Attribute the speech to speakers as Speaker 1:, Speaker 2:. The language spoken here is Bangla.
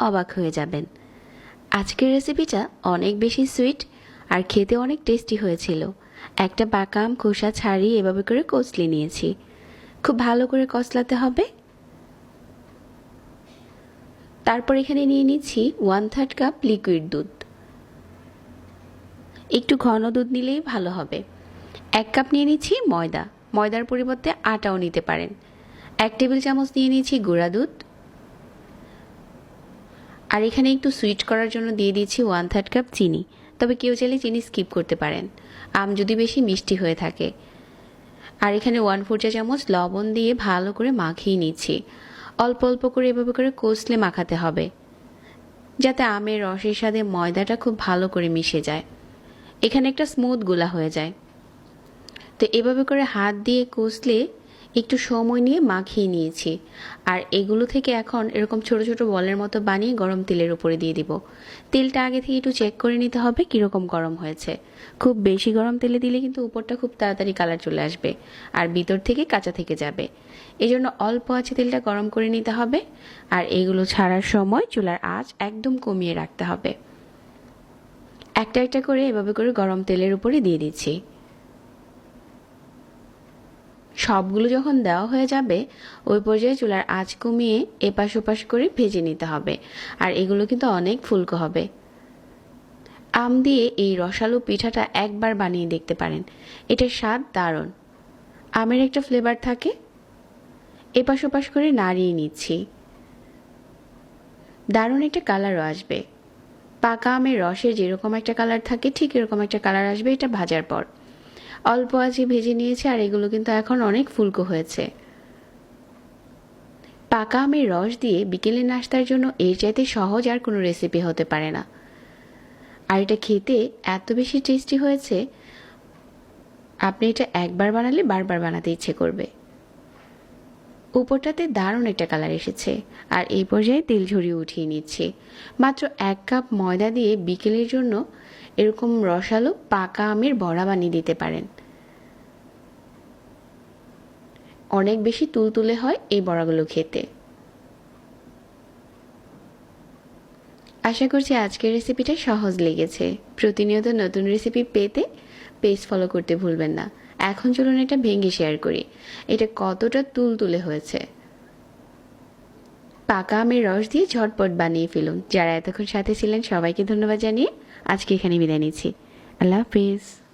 Speaker 1: অবাক হয়ে যাবেন। আজকের রেসিপিটা অনেক বেশি সুইট আর খেতে অনেক টেস্টি হয়েছিল। একটা বাকাম খোসা ছাড়িয়ে এভাবে করে কচলি নিয়েছি। খুব ভালো করে কচলাতে হবে। তারপর এখানে নিয়ে নিচ্ছি ওয়ান থার্ড কাপ লিকুইড দুধ। একটু ঘন দুধ নিলেই ভালো হবে। এক কাপ নিয়ে নিচ্ছি ময়দা। ময়দার পরিবর্তে আটাও নিতে পারেন। এক টেবিল চামচ নিয়ে নিয়েছি গুঁড়া দুধ। আর এখানে একটু সুইট করার জন্য দিয়ে দিয়েছি ওয়ান থার্ড কাপ চিনি। তবে কেউ চাইলে চিনি স্কিপ করতে পারেন। আম যদি বেশি মিষ্টি হয়ে থাকে। আর এখানে ওয়ান ফোর চা চামচ লবণ দিয়ে ভালো করে মাখিয়ে নিচ্ছি। অল্প অল্প করে এভাবে করে কষলে মাখাতে হবে। যাতে আমের রসের সাথে ময়দাটা খুব ভালো করে মিশে যায়। এখানে একটা স্মুথ গোলা হয়ে যায়। তো এভাবে করে হাত দিয়ে কষলে একটু সময় নিয়ে মাখিয়ে নিয়েছি। আর এগুলো থেকে এখন এরকম ছোট ছোট বলের মতো বানিয়ে গরম তেলের উপরে দিয়ে দিব। তেলটা আগে থেকে একটু চেক করে নিতে হবে কীরকম গরম হয়েছে। খুব বেশি গরম তেলে দিলে কিন্তু উপরটা খুব তাড়াতাড়ি কালার চলে আসবে আর ভিতর থেকে কাঁচা থেকে যাবে। এই জন্য অল্প আছে তেলটা গরম করে নিতে হবে আর এগুলো ছাড়ার সময় চুলার আঁচ একদম কমিয়ে রাখতে হবে। একটা একটা করে এভাবে করে গরম তেলের উপরে দিয়ে দিচ্ছি। সবগুলো যখন দেওয়া হয়ে যাবে, ওই পর্যায়ে চুলার আঁচ কমিয়ে এপাশ ওপাশ করে ভেজে নিতে হবে। আর এগুলো কিন্তু অনেক ফুলকো হবে। আম দিয়ে এই রসালো পিঠাটা একবার বানিয়ে দেখতে পারেন। এটার স্বাদ দারুণ। আমের একটা ফ্লেভার থাকে। এপাশ ওপাশ করে নাড়িয়ে নিচ্ছি। দারুণ একটা কালারও আসবে। পাকা আমের রসের যেরকম একটা কালার থাকে, ঠিক এরকম একটা কালার আসবে এটা ভাজার পর। অল্প আঁচে ভেজে নিয়েছে আর এগুলো কিন্তু এখন অনেক ফুলকো হয়েছে। পাকা আমের রস দিয়ে বিকেলে নাস্তার জন্য এর চাইতে সহজ আর কোনো রেসিপি হতে পারে না। আর এটা খেতে এত বেশি টেস্টি হয়েছে, আপনি এটা একবার বানালে বারবার বানাতে ইচ্ছে করবে। উপরটাতে দারুণ একটা কালার এসেছে, আর এই পর্যায়ে তেল ঝরিয়ে উঠিয়ে নিচ্ছি। মাত্র এক কাপ ময়দা দিয়ে বিকেলের জন্য এরকম রসালো পাকা আমের বড়া বানিয়ে দিতে পারেন। অনেক বেশি তুলতুলে হয় এই বড়াগুলো খেতে। আশা করছি আজকের রেসিপিটা সহজ লেগেছে। প্রতিনিয়ত নতুন রেসিপি পেতে পেজ ফলো করতে ভুলবেন না। এখন চলুন এটা ভেঙে শেয়ার করি। এটা কতটা তুল তুলে হয়েছে। পাকা আমের রস দিয়ে ঝটপট বানিয়ে ফেলুন। যারা এতক্ষণ সাথে ছিলেন, সবাইকে ধন্যবাদ জানিয়ে আজকে এখানে বিদায় নিচ্ছি। আল্লাহ হাফিজ।